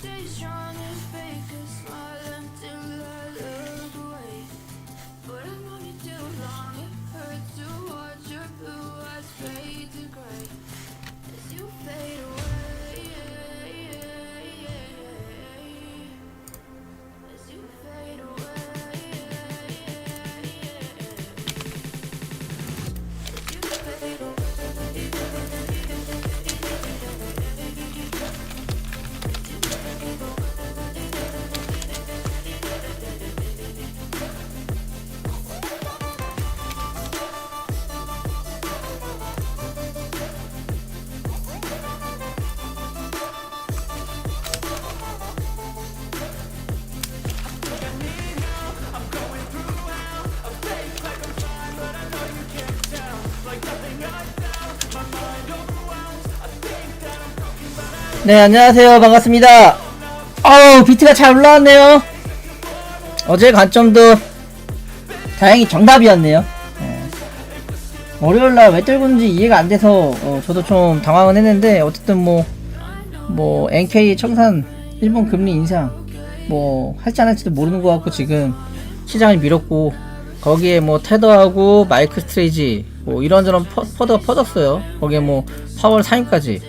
stay strong and fake a smile 네, 안녕하세요. 반갑습니다. 어우, 비트가 잘 올라왔네요. 어제 관점도 다행히 정답이었네요. 네. 월요일날 왜 떨군지 이해가 안 돼서 어, 저도 좀 당황은 했는데 어쨌든 뭐, 뭐 NK 청산 일본 금리 인상 뭐 할지 안 할지도 모르는 것 같고 지금 시장을 밀었고 거기에 뭐 테더하고 마이크 스트레이지 뭐 이런저런 퍼, 퍼더가 퍼졌어요. 거기에 뭐 파월 3위까지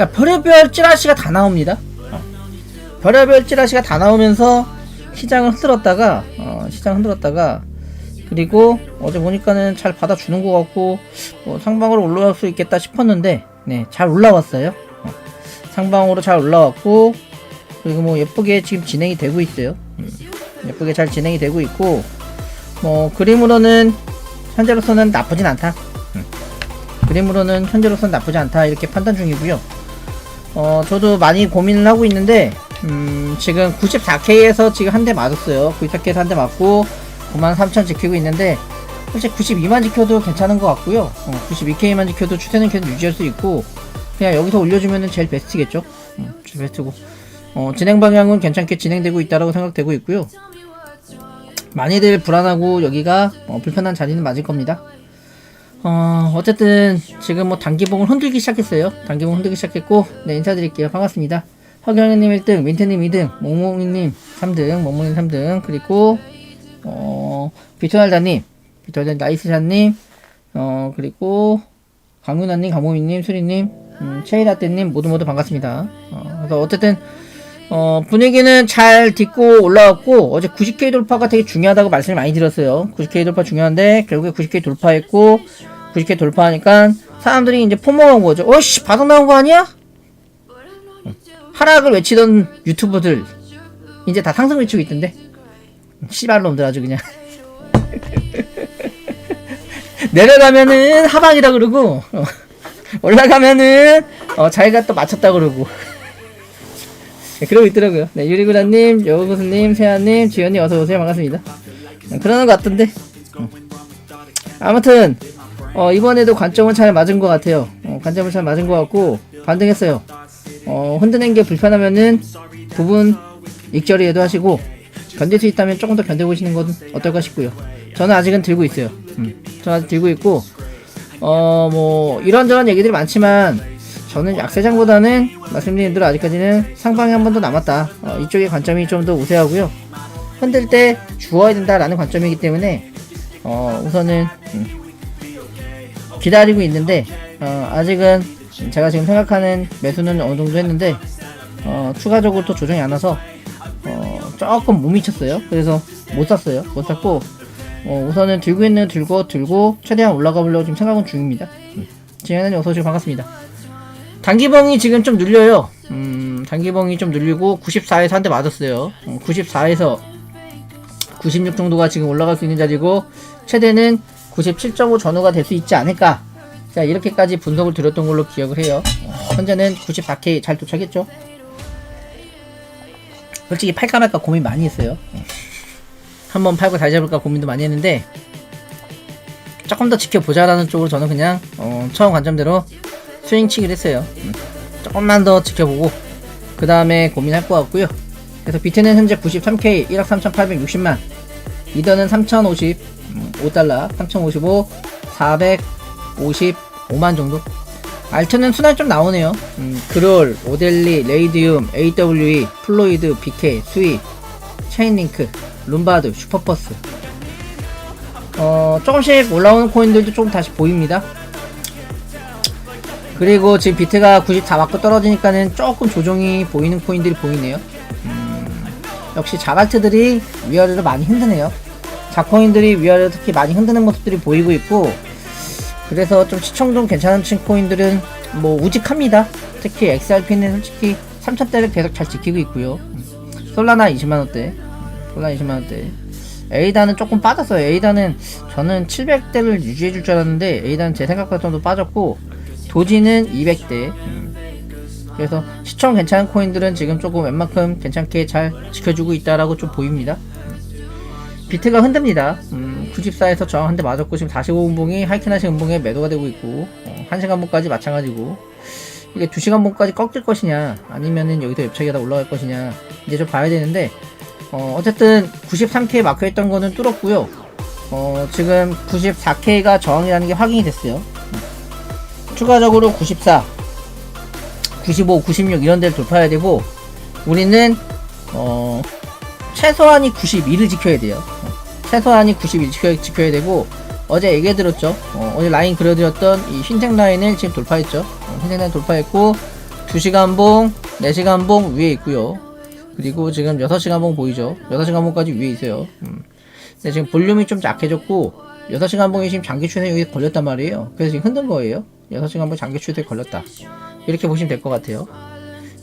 그러니까 별의별 찌라시가 다 나옵니다. 어. 별의별 찌라시가 다 나오면서 시장을 흔들었다가 어, 시장 흔들었다가 그리고 어제 보니까는 잘 받아주는 것 같고 뭐 상방으로 올라갈 수 있겠다 싶었는데 네 잘 올라왔어요. 어. 상방으로 잘 올라왔고 그리고 뭐 예쁘게 지금 진행이 되고 있어요. 음, 예쁘게 잘 진행이 되고 있고 뭐 그림으로는 현재로서는 나쁘진 않다. 음. 그림으로는 현재로서는 나쁘지 않다 이렇게 판단 중이고요. 어, 저도 많이 고민을 하고 있는데, 음, 지금 94K에서 지금 한 대 맞았어요. 94K에서 한 대 맞고, 93,000 지키고 있는데, 사실 92만 지켜도 괜찮은 것 같고요. 어, 92K만 지켜도 추세는 계속 유지할 수 있고, 그냥 여기서 올려주면은 제일 베스트겠죠? 음, 제일 베스트고. 어, 진행 방향은 괜찮게 진행되고 있다라고 생각되고 있고요. 많이들 불안하고 여기가 어, 불편한 자리는 맞을 겁니다. 어, 어쨌든 지금 뭐 단기봉을 흔들기 시작했어요. 단기봉 흔들기 시작했고, 네, 인사드릴게요. 반갑습니다. 허경현님 1등, 민트님 2등, 몽몽이님 3등, 몽몽님 3등, 그리고, 어, 비토날다님, 비토날다 나이스샷님, 어, 그리고, 강윤아님, 강모미님, 수리님, 음, 체이라떼님 모두 모두 반갑습니다. 어, 그래서 어쨌든, 어, 분위기는 잘 딛고 올라왔고, 어제 90K 돌파가 되게 중요하다고 말씀을 많이 드렸어요. 90K 돌파 중요한데, 결국에 90K 돌파했고, 90K 돌파하니까, 사람들이 이제 포모한 거죠. 어이씨, 바닥 나온 거 아니야? 하락을 외치던 유튜버들, 이제 다 상승 외치고 있던데? 씨발놈들 아주 그냥. 내려가면은 하방이라 그러고, 어, 올라가면은, 어, 자기가 또 맞췄다 그러고. 네, 그러고 있더라고요. 네, 유리구라님, 여우구슬님, 세아님, 지연님 어서 오세요. 반갑습니다. 네, 그러는 것 같던데. 음. 아무튼, 어, 이번에도 관점은 잘 맞은 것 같아요. 어, 관점은 잘 맞은 것 같고, 반등했어요. 어, 흔드는 게 불편하면은, 부분 익절이에도 하시고, 견딜 수 있다면 조금 더 견뎌보시는 건 어떨까 싶고요. 저는 아직은 들고 있어요. 음, 저는 아직 들고 있고, 어, 뭐, 이런저런 얘기들이 많지만, 저는 약세장보다는 말씀드린 대로 아직까지는 상방이 한 번 더 남았다. 어, 이쪽의 관점이 좀 더 우세하고요. 흔들 때 주어야 된다라는 관점이기 때문에 어, 우선은 음, 기다리고 있는데 어, 아직은 제가 지금 생각하는 매수는 어느 정도 했는데 어, 추가적으로 또 조정이 안 와서 어, 조금 못 미쳤어요. 그래서 못 샀어요. 못 샀고 어, 우선은 들고 있는 들고 들고 최대한 올라가 보려고 지금 생각은 중입니다. 음. 지혜는 어서 오시고 반갑습니다. 단기봉이 지금 좀 눌려요. 음, 단기봉이 좀 눌리고 94에서 한 대 맞았어요. 94에서 96 정도가 지금 올라갈 수 있는 자리고 최대는 97.5 전후가 될 수 있지 않을까. 자 이렇게까지 분석을 드렸던 걸로 기억을 해요. 어, 현재는 94K 잘 도착했죠. 솔직히 팔까 말까 고민 많이 했어요. 어. 한번 팔고 다시 잡을까 고민도 많이 했는데 조금 더 지켜보자라는 쪽으로 저는 그냥 어, 처음 관점대로 스윙치기를 했어요. 음, 조금만 더 지켜보고 그 다음에 고민할 것 같고요. 그래서 비트는 현재 93K 1억 3,860만 이더는 3,050 음, 5달러 3,055 455만 정도 알트는 순환 좀 나오네요. 음, 그롤, 오델리, 레이디움, AWE, 플로이드, BK, 스위, 체인링크, 룸바드, 슈퍼버스. 어, 조금씩 올라오는 코인들도 조금 다시 보입니다. 그리고 지금 비트가 94 맞고 떨어지니까는 조금 조정이 보이는 코인들이 보이네요. 음, 역시 자갈트들이 위아래로 많이 흔드네요. 자코인들이 위아래로 특히 많이 흔드는 모습들이 보이고 있고, 그래서 좀 시청 좀 괜찮은 친 코인들은 뭐 우직합니다. 특히 XRP는 솔직히 3천대를 계속 잘 지키고 있고요. 음, 솔라나 20만원대, 솔라나 20만원대. 에이다는 조금 빠졌어요. 에이다는 저는 700대를 유지해줄 줄 알았는데 에이다는 제 생각보다 좀 더 빠졌고 도지는 200대. 음. 그래서 시청 괜찮은 코인들은 지금 조금 웬만큼 괜찮게 잘 지켜주고 있다라고 좀 보입니다. 비트가 흔듭니다. 음, 94에서 저항 한 대 맞았고 지금 45분봉이 하이키나시 음봉에 매도가 되고 있고 어, 1시간 봉까지 마찬가지고 이게 2시간 봉까지 꺾일 것이냐 아니면은 여기서 옆차기가 올라갈 것이냐 이제 좀 봐야 되는데 어, 어쨌든 93K 막혀있던 거는 뚫었고요 어, 지금 94K가 저항이라는 게 확인이 됐어요 음. 추가적으로 94 95, 96 이런 데를 돌파해야 되고 우리는 어, 최소한이 92를 지켜야 돼요. 어, 최소한이 92 지켜야, 지켜야 되고 어제 얘기해 드렸죠. 어, 제 라인 그려드렸던 이 흰색 라인을 지금 돌파했죠. 어, 흰색 라인 돌파했고 2시간 봉, 4시간 봉 위에 있고요. 그리고 지금 6시간 봉 보이죠? 6시간 봉까지 위에 있어요. 음. 근데 지금 볼륨이 좀 약해졌고 6시간 봉이 지금 장기 추세 여기 걸렸단 말이에요. 그래서 지금 흔든 거예요. 6시간 봉 장기 추세에 걸렸다. 이렇게 보시면 될 것 같아요.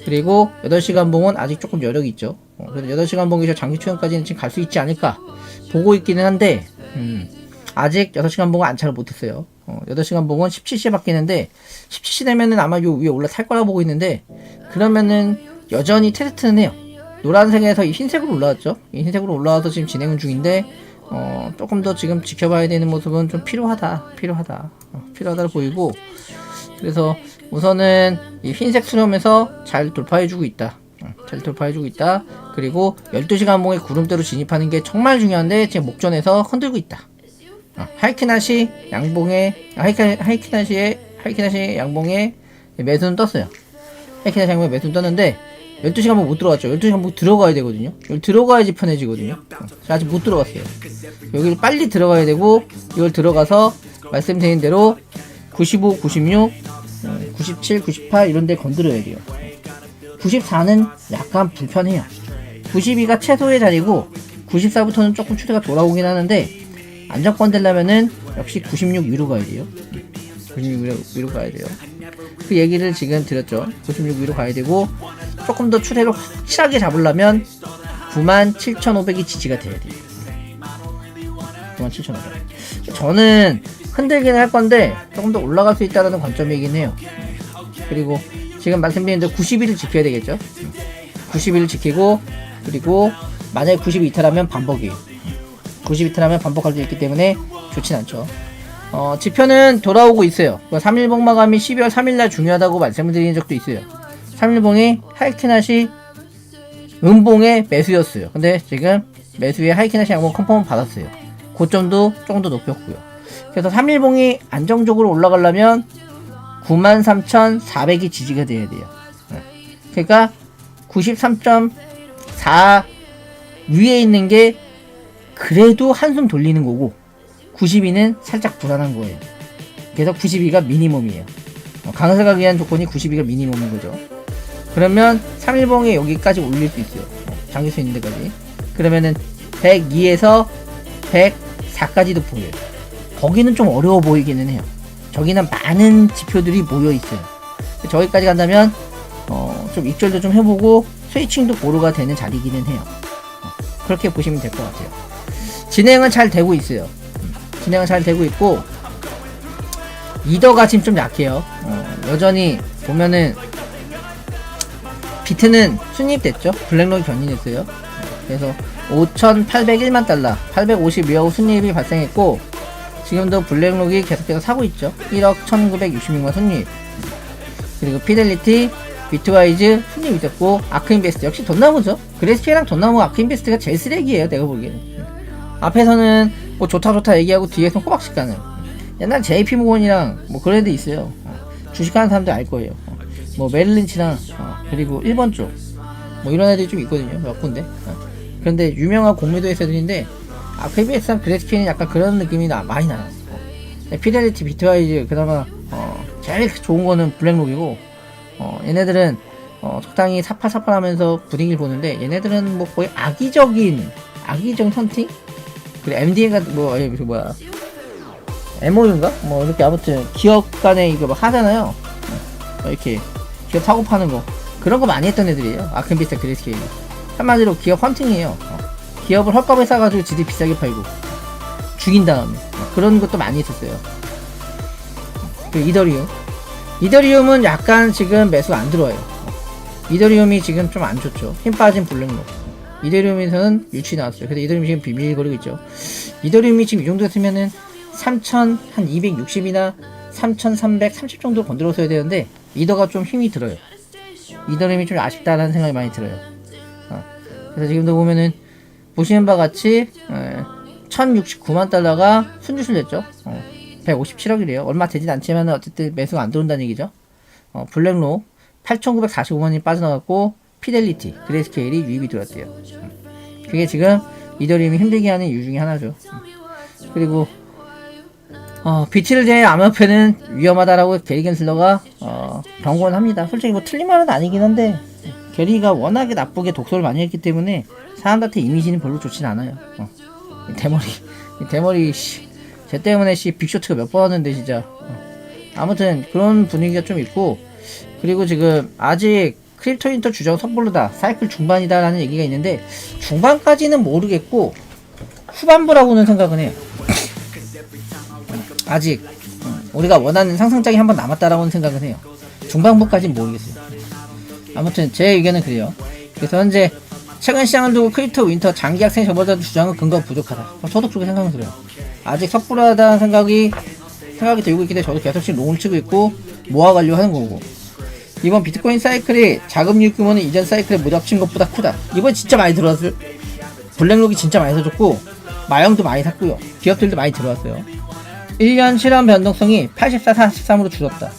그리고 8시간 봉은 아직 조금 여력이 있죠. 어, 그래서 8시간 봉이 저 장기 추연까지는 지금 갈 수 있지 않을까 보고 있기는 한데 음, 아직 6시간 봉은 안착을 못했어요. 어, 8시간 봉은 17시에 바뀌는데 17시 되면은 아마 요 위에 올라탈 거라고 보고 있는데 그러면은 여전히 테스트는 해요. 노란색에서 이 흰색으로 올라왔죠. 이 흰색으로 올라와서 지금 진행은 중인데 어, 조금 더 지금 지켜봐야 되는 모습은 좀 필요하다. 필요하다. 어, 필요하다 보이고 그래서 우선은 이 흰색 수렴에서 잘 돌파해주고 있다. 어, 잘 돌파해주고 있다. 그리고 12시간 봉에 구름대로 진입하는 게 정말 중요한데 지금 목전에서 흔들고 있다. 어, 하이키나시 양봉에 하이키, 하이키 나시의 하이키나시 양봉에 매수는 떴어요. 하이키나시 양봉에 매수는 떴는데 12시간 봉못 들어갔죠. 12시간 봉 들어가야 되거든요. 여기 들어가야지 편해지거든요. 어, 저 아직 못 들어갔어요. 여기를 빨리 들어가야 되고 이걸 들어가서 말씀드린 대로 95, 96, 어, 97, 98 이런 데 건드려야 돼요. 94는 약간 불편해요. 92가 최소의 자리고 94부터는 조금 추세가 돌아오긴 하는데 안정권 되려면은 역시 96 위로 가야 돼요. 96 위로, 위로 가야 돼요. 그 얘기를 지금 드렸죠. 96 위로 가야 되고 조금 더 추세를 확실하게 잡으려면 97,500이 지지가 돼야 돼요. 97,500. 저는 흔들긴 할 건데 조금 더 올라갈 수 있다는 관점이긴 해요. 그리고 지금 말씀드린 대로 90일을 지켜야 되겠죠. 90일을 지키고 그리고 만약에 90이 이탈하면 반복이에요. 90 이탈하면 반복할 수 있기 때문에 좋진 않죠. 어, 지표는 돌아오고 있어요. 3일봉 마감이 12월 3일날 중요하다고 말씀드린 적도 있어요. 3일봉이 하이키나시 음봉의 매수였어요. 근데 지금 매수에 하이키나시 양봉 컨펌을 받았어요. 고점도 조금 더 높였고요. 그래서 3일봉이 안정적으로 올라가려면 93,400이 지지가 돼야 돼요. 네. 그러니까 93.4 위에 있는 게 그래도 한숨 돌리는 거고 92는 살짝 불안한 거예요. 그래서 92가 미니멈이에요. 어, 강세가 위한 조건이 92가 미니멈인 거죠. 그러면 3일봉에 여기까지 올릴 수 있어요. 어, 잠길 수 있는 데까지. 그러면은 102에서 104까지도 보여요. 거기는 좀 어려워 보이기는 해요. 저기는 많은 지표들이 모여 있어요. 저기까지 간다면 어, 좀 입절도 좀 해보고 스위칭도 고르가 되는 자리기는 해요. 어, 그렇게 보시면 될 것 같아요. 진행은 잘 되고 있어요. 음, 진행은 잘 되고 있고 이더가 지금 좀 약해요. 어, 여전히 보면은 비트는 순입됐죠. 블랙록이 견인했어요. 그래서 5,801만 달러, 852억 순입이 발생했고 지금도 블랙록이 계속해서 사고 있죠. 1억 1,966만 순입. 그리고 피델리티, 비트와이즈 순입 있었고 아크인베스트 역시 돈나무죠. 그레스피랑 돈나무 아크인베스트가 제일 쓰레기예요. 내가 보기에는. 앞에서는 뭐 좋다 좋다 얘기하고 뒤에서 호박씩 가는. 옛날 JP 모건이랑 뭐 그런 애들 있어요. 어, 주식하는 사람들 알 거예요. 어, 뭐 메릴린치나 어, 그리고 일본 쪽뭐 이런 애들이 좀 있거든요. 몇 군데. 어. 그런데 유명한 공매도 회사들인데 아 KBS랑 그래스케는 약간 그런 느낌이 나, 많이 나요. 어. 피델리티 비트와이즈 그나마 어, 제일 좋은 거는 블랙록이고 어, 얘네들은 어, 적당히 사파사파하면서 분위기를 보는데 얘네들은 뭐 거의 악의적인 악의적 헌팅? 그래 MD가 뭐 아니, 그 뭐야 MOU인가? 뭐 이렇게 아무튼 기업 간에 이거 막 하잖아요. 어, 이렇게 기업 사고 파는 거 그런 거 많이 했던 애들이에요. 아크비스타 그레스케일 한마디로 기업 헌팅이에요. 어. 기업을 헐값에 사가지고 지들 비싸게 팔고 죽인 다음에 어, 그런 것도 많이 있었어요. 그 이더리움 이더리움은 약간 지금 매수 안 들어와요. 어. 이더리움이 지금 좀 안 좋죠. 힘 빠진 블랙록. 이더리움에서는 유치 나왔어요. 그래서 이더리움이 지금 비밀거리고 있죠. 이더리움이 지금 이 정도였으면은 3,000, 한 260이나 3,330 정도 건드렸어야 되는데, 이더가 좀 힘이 들어요. 이더리움이 좀 아쉽다라는 생각이 많이 들어요. 어. 그래서 지금도 보면은, 보시는 바와 같이, 1,069만 달러가 순주실 냈죠. 어. 157억이래요. 얼마 되진 않지만 어쨌든 매수가 안 들어온다는 얘기죠. 어, 블랙록 8,945만이 빠져나갔고 피델리티, 그레이스케일이 유입이 들어왔대요. 음. 그게 지금 이더리움이 힘들게 하는 이유 중에 하나죠. 음. 그리고 어, 비트를 대해 암호화폐는 위험하다라고 게리 겐슬러가 어, 경고는 합니다. 솔직히 뭐 틀린 말은 아니긴 한데 게리가 워낙에 나쁘게 독서를 많이 했기 때문에 사람들한테 이미지는 별로 좋진 않아요. 어. 이 대머리, 이 대머리 씨, 쟤 때문에 씨 빅쇼트가 몇번 왔는데 진짜. 어. 아무튼 그런 분위기가 좀 있고 그리고 지금 아직 크립토 인터 주장 섣불르다 사이클 중반이다라는 얘기가 있는데 중반까지는 모르겠고 후반부라고는 생각은 해요. 아직 음, 우리가 원하는 상승장이 한 번 남았다라고는 생각은 해요. 중반부까지는 모르겠어요. 아무튼 제 의견은 그래요. 그래서 현재 최근 시장을 두고 크립토 윈터 장기 학생 저보다 주장은 근거 부족하다. 어, 저도 그렇게 생각은 들어요. 아직 섣불하다는 생각이 생각이 들고 있기 때문에 저도 계속씩 롱을 치고 있고 모아가려고 하는 거고 이번 비트코인 사이클이 자금 유입 규모는 이전 사이클에 못 합친 것보다 크다. 이번 진짜 많이 들어왔어요. 블랙록이 진짜 많이 사줬고 마영도 많이 샀고요. 기업들도 많이 들어왔어요. 1년 실현 변동성이 84, 43으로 줄었다.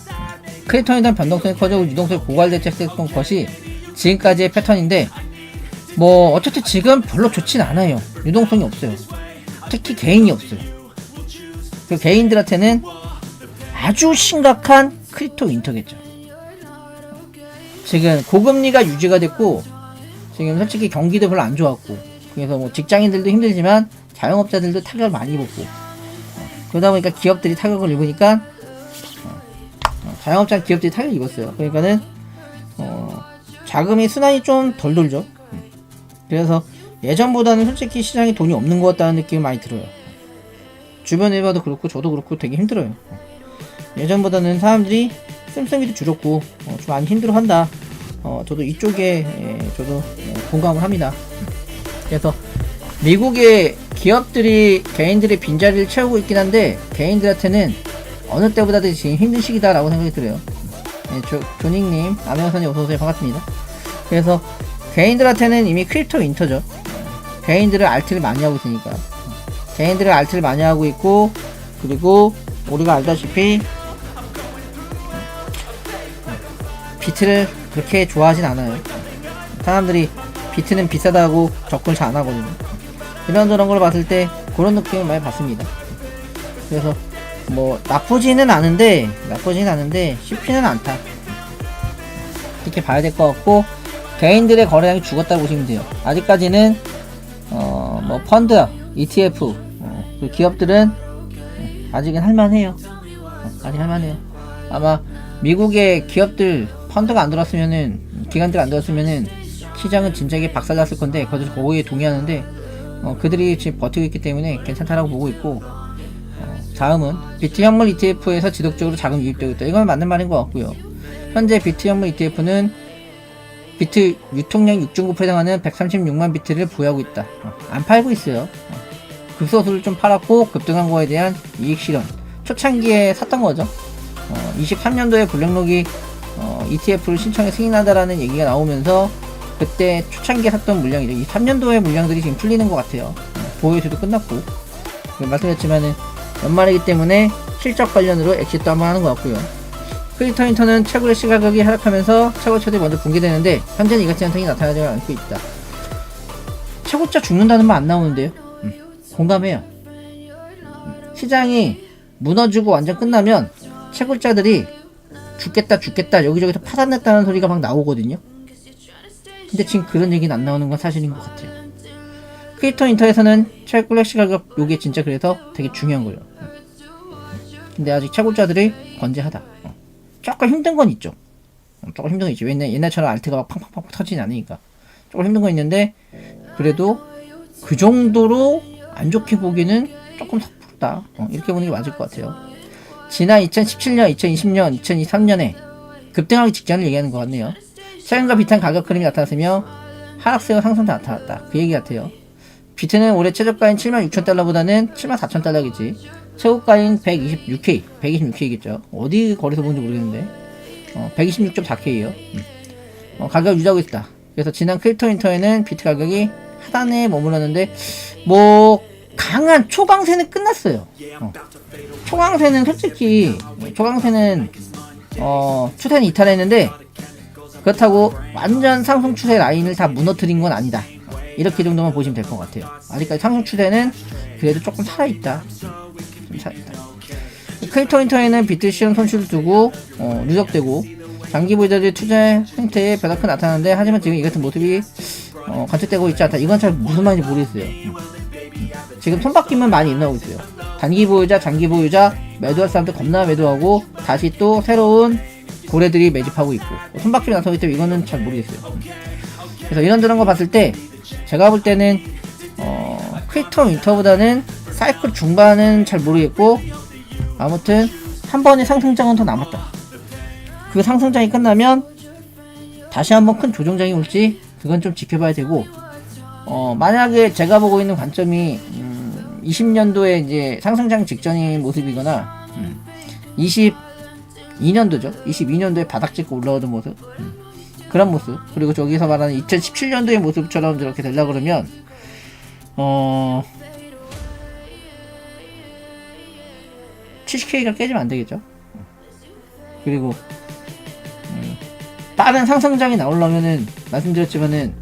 크립톤에 대한 변동성이 커지고 유동성이 고갈대책했던 것이 지금까지의 패턴인데 뭐 어쨌든 지금 별로 좋진 않아요. 유동성이 없어요. 특히 개인이 없어요. 그 개인들한테는 아주 심각한 크립토 윈터겠죠. 지금 고금리가 유지가 됐고 지금 솔직히 경기도 별로 안 좋았고 그래서 뭐 직장인들도 힘들지만 자영업자들도 타격을 많이 입었고 어, 그러다 보니까 기업들이 타격을 입으니까 자영업자 기업들이 타격을 입었어요. 그러니까는 어, 자금이 순환이 좀 덜 돌죠. 음. 그래서 예전보다는 솔직히 시장에 돈이 없는 것 같다는 느낌이 많이 들어요. 주변에 봐도 그렇고 저도 그렇고 되게 힘들어요. 예전보다는 사람들이 씀씀이도 줄었고 어, 좀 많이 힘들어한다. 어, 저도 이쪽에 예, 저도 어, 공감을 합니다. 그래서 미국의 기업들이 개인들의 빈자리를 채우고 있긴 한데 개인들한테는 어느 때보다도 지금 힘든 시기다라고 생각이 들어요. 예, 조, 조닝님, 남영선님 어서오세요. 반갑습니다. 그래서 개인들한테는 이미 크립토 윈터죠. 개인들은 알트를 많이 하고 있으니까. 개인들은 알트를 많이 하고 있고, 그리고 우리가 알다시피 비트를 그렇게 좋아하진 않아요. 사람들이 비트는 비싸다고 접근 잘 안 하거든요. 이런저런 걸 봤을 때 그런 느낌을 많이 받습니다. 그래서 뭐 나쁘지는 않은데 나쁘지는 않은데 쉽지는 않다. 이렇게 봐야 될 것 같고 개인들의 거래량이 죽었다고 보시면 돼요. 아직까지는 어 뭐 펀드, ETF 어, 그 기업들은 아직은 할만해요. 어, 아직 할만해요. 아마 미국의 기업들 펀드가 안 들어왔으면은 기관들 안 들어왔으면은 시장은 진작에 박살났을 건데 거기서 거기에 동의하는데 어, 그들이 지금 버티고 있기 때문에 괜찮다라고 보고 있고 어, 다음은 비트 현물 ETF에서 지속적으로 자금 유입되고 있다. 이건 맞는 말인 것 같고요. 현재 비트 현물 ETF는 비트 유통량 6.9%에 해당하는 136만 비트를 보유하고 있다. 어, 안 팔고 있어요. 어, 급소수를 좀 팔았고 급등한 거에 대한 이익 실현. 초창기에 샀던 거죠. 어, 23년도에 블랙록이 어, ETF를 신청해 승인한다라는 얘기가 나오면서 그때 초창기에 샀던 물량이죠. 23년도의 물량들이 지금 풀리는 것 같아요. 어, 보유수도 끝났고 그 말씀드렸지만은 연말이기 때문에 실적 관련으로 엑시트 한번 하는 것 같고요. 크리터 인터는 채굴의 시가격이 하락하면서 채굴차들이 먼저 붕괴되는데 현재는 이같이 현상이 나타나지 않고 있다. 채굴자 죽는다는 말 안 나오는데요. 음, 공감해요. 음, 시장이 무너지고 완전 끝나면 채굴자들이 죽겠다 죽겠다 여기저기서 파산냈다는 소리가 막 나오거든요. 근데 지금 그런 얘기는 안 나오는 건 사실인 것 같아요. 크리터 인터에서는 채굴의 시가격 요게 진짜 그래서 되게 중요한 거예요. 음. 근데 아직 채굴자들이 건재하다. 어. 조금 힘든 건 있죠. 어, 조금 힘든 거 있죠. 왜냐면 옛날처럼 알트가 막 팡팡팡 터지진 않으니까. 조금 힘든 거 있는데, 그래도 그 정도로 안 좋게 보기는 조금 섣부르다. 어, 이렇게 보는 게 맞을 것 같아요. 지난 2017년, 2020년, 2023년에 급등하기 직전을 얘기하는 것 같네요. 최근과 비슷한 가격 흐름이 나타났으며 하락세와 상승도 나타났다. 그 얘기 같아요. 비트는 올해 최저가인 76,000달러보다는 74,000달러겠지. 최고가인 126K, 126K겠죠. 어디 거리서 보는지 모르겠는데. 어, 126.4K예요. 어, 가격 유지하고 있다. 그래서 지난 크립토 인터에는 비트 가격이 하단에 머물렀는데 뭐 강한 초강세는 끝났어요. 어. 초강세는 솔직히 초강세는 어, 추세는 이탈했는데 그렇다고 완전 상승 추세 라인을 다 무너뜨린 건 아니다. 이렇게 정도만 보시면 될 것 같아요. 아직까지 상승 추세는 그래도 조금 살아있다. 좀 살아있다. 크립토 인터에는 비트 시험 손실을 두고 어, 누적되고 장기 보유자들의 투자 행태에 변화가 나타나는데 하지만 지금 이 같은 모습이 어, 관측되고 있지 않다. 이건 잘 무슨 말인지 모르겠어요. 음. 음. 지금 손바뀜은 많이 일어나고 있어요. 단기 보유자, 장기 보유자 매도할 사람들 겁나 매도하고 다시 또 새로운 고래들이 매집하고 있고 손바뀜이 나타나기 때문에 이거는 잘 모르겠어요. 음. 그래서 이런저런 거 봤을 때 제가 볼 때는 어, 크리터 윈터보다는 사이클 중반은 잘 모르겠고 아무튼 한 번의 상승장은 더 남았다. 그 상승장이 끝나면 다시 한번 큰 조정장이 올지 그건 좀 지켜봐야 되고 어, 만약에 제가 보고 있는 관점이 음, 20년도에 이제 상승장 직전의 모습이거나 음, 22년도죠. 22년도에 바닥 찍고 올라오던 모습 음, 그런 모습 그리고 저기서 말하는 2017년도의 모습처럼 저렇게 되려 그러면 어 70K가 깨지면 안 되겠죠. 그리고 음, 빠른 상승장이 나오려면은 말씀드렸지만은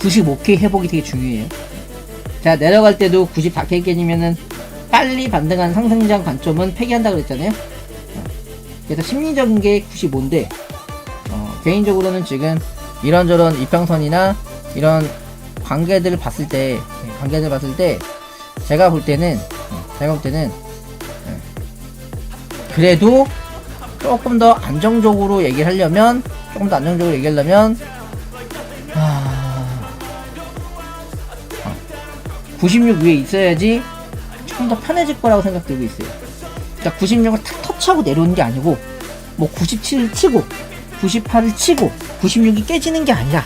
95K 회복이 되게 중요해요. 자 내려갈 때도 94K 깨지면은 빨리 반등한 상승장 관점은 폐기한다 그랬잖아요. 어, 그래서 심리적인 게 95인데 어, 개인적으로는 지금 이런저런 이평선이나 이런 관계들을 봤을 때 관계들 봤을 때 제가 볼 때는 어, 볼 때는 예, 그래도 조금 더 안정적으로 얘기를 하려면 조금 더 안정적으로 얘기하려면 아, 96 위에 있어야지 조금 더 편해질 거라고 생각되고 있어요. 그러니까 96을 탁 터치하고 내려오는 게 아니고 뭐 97을 치고 98을 치고 96이 깨지는 게 아니라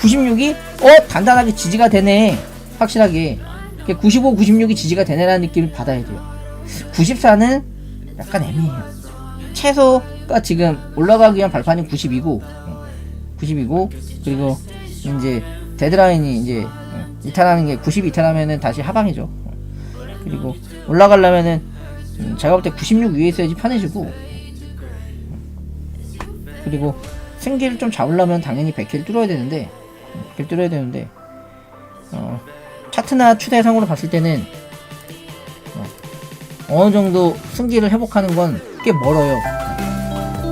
96이 어 단단하게 지지가 되네 확실하게 95, 96이 지지가 되네라는 느낌을 받아야 돼요 94는 약간 애매해요 최소가 지금 올라가기 위한 발판이 90이고 90이고 그리고 이제 데드라인이 이제 어, 이탈하는 게 90 이탈하면은 다시 하방이죠 어. 그리고 올라가려면은 음, 제가 볼 때 96 위에 있어야지 편해지고 그리고 승기를 좀 잡으려면 당연히 100킬 뚫어야 되는데 100킬 뚫어야 되는데 어, 차트나 추세상으로 봤을 때는 어, 느 정도 승기를 회복하는 건 꽤 멀어요.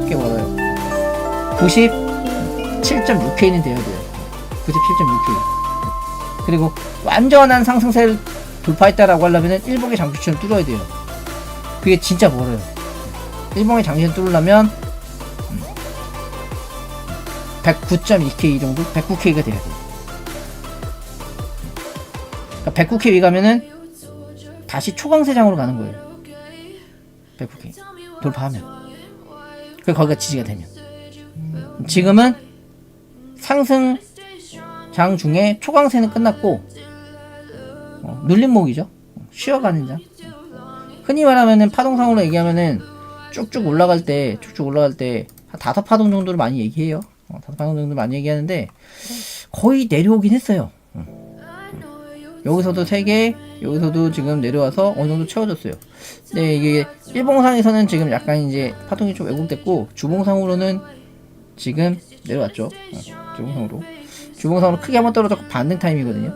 꽤 멀어요. 97.6K는 돼야 돼요. 97.6K 그리고 완전한 상승세를 돌파했다라고 하려면 일봉의 장기추천 뚫어야 돼요. 그게 진짜 멀어요. 일봉의 장기추천 뚫으려면 109.2K 정도? 109K가 돼야 돼. 그 러니까 109K 가면은 다시 초강세장으로 가는 거예요. 109K. 돌파하면. 그 거기가 지지가 되면. 지금은 상승장 중에 초강세는 끝났고, 어, 눌림목이죠. 쉬어가는 장. 흔히 말하면은 파동상으로 얘기하면은 쭉쭉 올라갈 때, 쭉쭉 올라갈 때, 한 다섯 파동 정도를 많이 얘기해요. 어, 다섯 파동 정도 많이 얘기하는데 거의 내려오긴 했어요. 어. 여기서도 3개, 여기서도 지금 내려와서 어느 정도 채워졌어요. 근데 이게 일봉상에서는 지금 약간 이제 파동이 좀 왜곡됐고 주봉상으로는 지금 내려왔죠. 어, 주봉상으로. 주봉상으로 크게 한번 떨어졌고 반등 타임이거든요.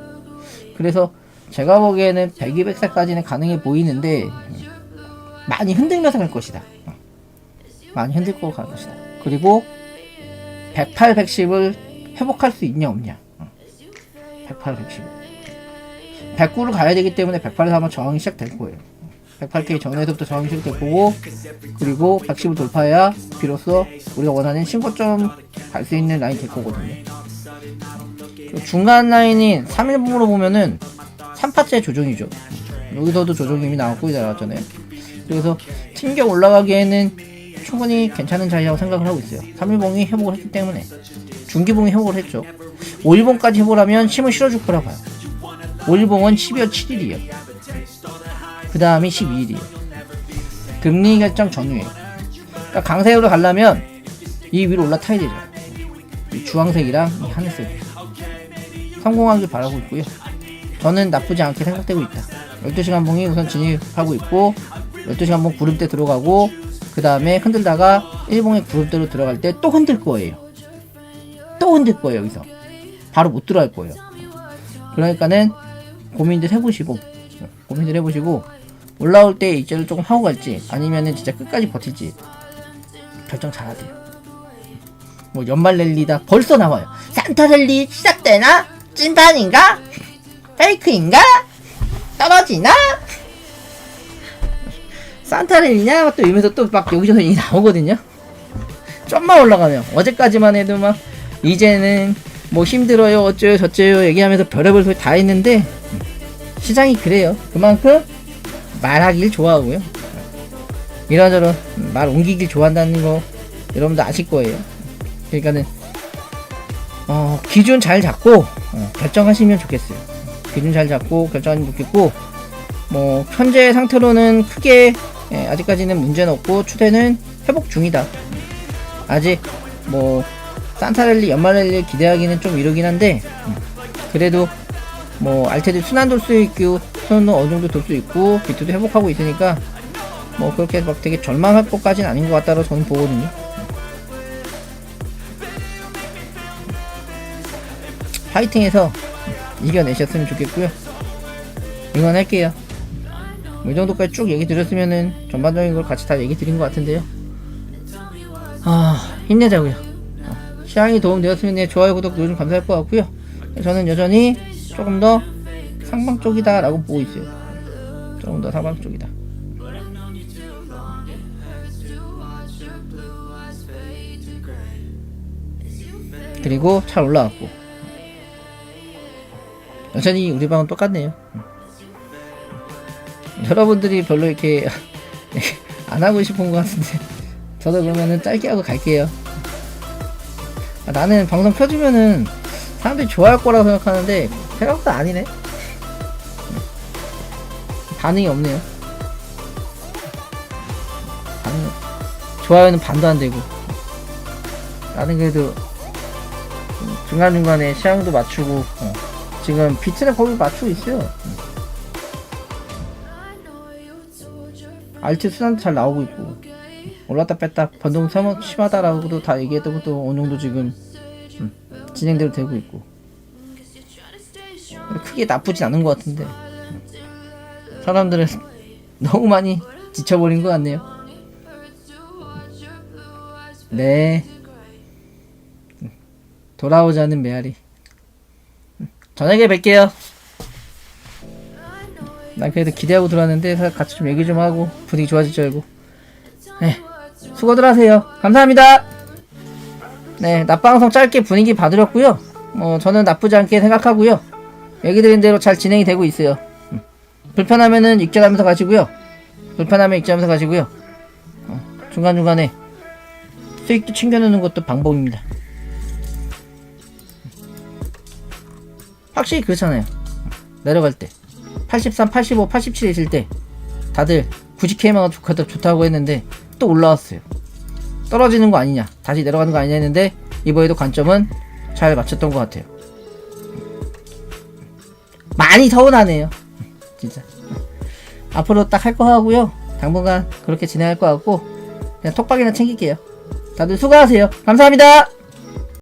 그래서 제가 보기에는 100, 200살까지는 가능해 보이는데 음, 많이 흔들면서 갈 것이다. 어, 많이 흔들고 갈 것이다. 그리고 108, 110을 회복할 수 있냐 없냐. 어, 108, 110. 109를 가야 되기 때문에 108에서 한번 저항이 시작될 거예요. 108K 전에서부터 저항이 시작될 거고 그리고 110을 돌파해야 비로소 우리가 원하는 신고점 갈 수 있는 라인 될 거거든요. 그 중간 라인인 3일봉으로 보면은 3파째 조정이죠. 여기서도 조정이 이미 나왔고 나왔잖아요. 그래서 튕겨 올라가기에는 충분히 괜찮은 자리라고 생각을 하고 있어요. 3일봉이 회복을 했기 때문에 중기봉이 회복을 했죠. 5일봉까지 회복하면 힘을 실어줄 거라 봐요. 5일봉은 12월 7일이에요. 그 다음이 12일이에요. 금리 결정 전후에. 그러니까 강세로 가려면 이 위로 올라타야 되죠. 이 주황색이랑 이 하늘색. 성공하길 바라고 있고요. 저는 나쁘지 않게 생각되고 있다. 12시간 봉이 우선 진입하고 있고 12시간 봉 구름대 들어가고 그 다음에 흔들다가 1봉의 구름대로 들어갈 때 또 흔들 거예요. 또 흔들 거예요 여기서. 바로 못 들어갈 거예요. 그러니까는 고민들 해보시고 고민들 해보시고 올라올 때 입절을 조금 하고 갈지 아니면은 진짜 끝까지 버틸지 결정 잘해야 돼요. 뭐 연말 랠리다 벌써 나와요. 산타 랠리 시작되나? 찐판인가? 페이크인가? 떨어지나? 산타 랠리냐? 또 이러면서 또 막 여기저기서 이 나오거든요. 좀만 올라가면 어제까지만 해도 막 이제는 뭐 힘들어요 어쩌요 저쩌요 얘기하면서 별의별 소리 다 했는데 시장이 그래요. 그만큼 말하길 좋아하고요. 이런저런 말 옮기길 좋아한다는 거 여러분도 아실 거예요. 그러니까는 어, 기준 잘 잡고 어, 결정하시면 좋겠어요. 기준 잘 잡고 결정하시면 좋겠고 뭐 현재 상태로는 크게 예, 아직까지는 문제는 없고 추세는 회복 중이다. 아직 뭐 산타랠리 연말랠리 기대하기는 좀 이르긴 한데 음, 그래도 뭐 알테도 순환 돌 수 있고 순환도 어느 정도 돌 수 있고 비트도 회복하고 있으니까 뭐 그렇게 막 되게 절망할 것까지는 아닌 것 같다고 저는 보거든요. 파이팅해서 이겨내셨으면 좋겠고요. 응원할게요. 뭐 이 정도까지 쭉 얘기 드렸으면은 전반적인 걸 같이 다 얘기 드린 것 같은데요. 아 힘내자고요. 시향이 도움되었으면 네, 좋아요 구독 요즘 감사할 것 같고요 저는 여전히 조금 더 상방 쪽이다 라고 보고 있어요. 조금 더 상방 쪽이다. 그리고 잘 올라왔고. 여전히 우리 방은 똑같네요. 음. 여러분들이 별로 이렇게 안 하고 싶은 것 같은데 저도 그러면은 짧게 하고 갈게요. 아, 나는 방송 켜주면은 사람들이 좋아할 거라고 생각하는데 생각보다 아니네. 반응이 없네요. 반응. 좋아요는 반도 안 되고. 나는 그래도 중간중간에 시향도 맞추고 어. 지금 비트는 거기 맞추고 있어요. 알트 수단도 잘 나오고 있고. 올랐다 뺐다. 변동 심- 심하다라고도 다 얘기했던 것도 어느 정도 지금 음, 진행대로 되고 있고. 크게 나쁘진 않은 것 같은데. 음, 사람들은 너무 많이 지쳐버린 것 같네요. 네. 음, 돌아오자는 메아리. 음, 저녁에 뵐게요. 난 그래도 기대하고 들어왔는데 사- 같이 좀 얘기 좀 하고 분위기 좋아질 줄 알고. 네. 수고들 하세요. 감사합니다. 네, 낮방송 짧게 분위기 봐드렸고요. 뭐 저는 나쁘지 않게 생각하고요. 얘기 드린 대로 잘 진행이 되고 있어요. 음. 불편하면은 익절하면서 가시고요. 불편하면 익절하면서 가시고요. 어, 중간중간에 수익도 챙겨놓는 것도 방법입니다. 확실히 그렇잖아요. 내려갈 때 83, 85, 87 있을 때 다들 90K만 좋다, 좋다고 했는데 또 올라왔어요. 떨어지는 거 아니냐, 다시 내려가는 거 아니냐 했는데 이번에도 관점은 잘 맞췄던 것 같아요. 많이 서운하네요. 진짜. 앞으로 딱 할 거 하고요. 당분간 그렇게 진행할 거 같고 그냥 톡박이나 챙길게요. 다들 수고하세요. 감사합니다.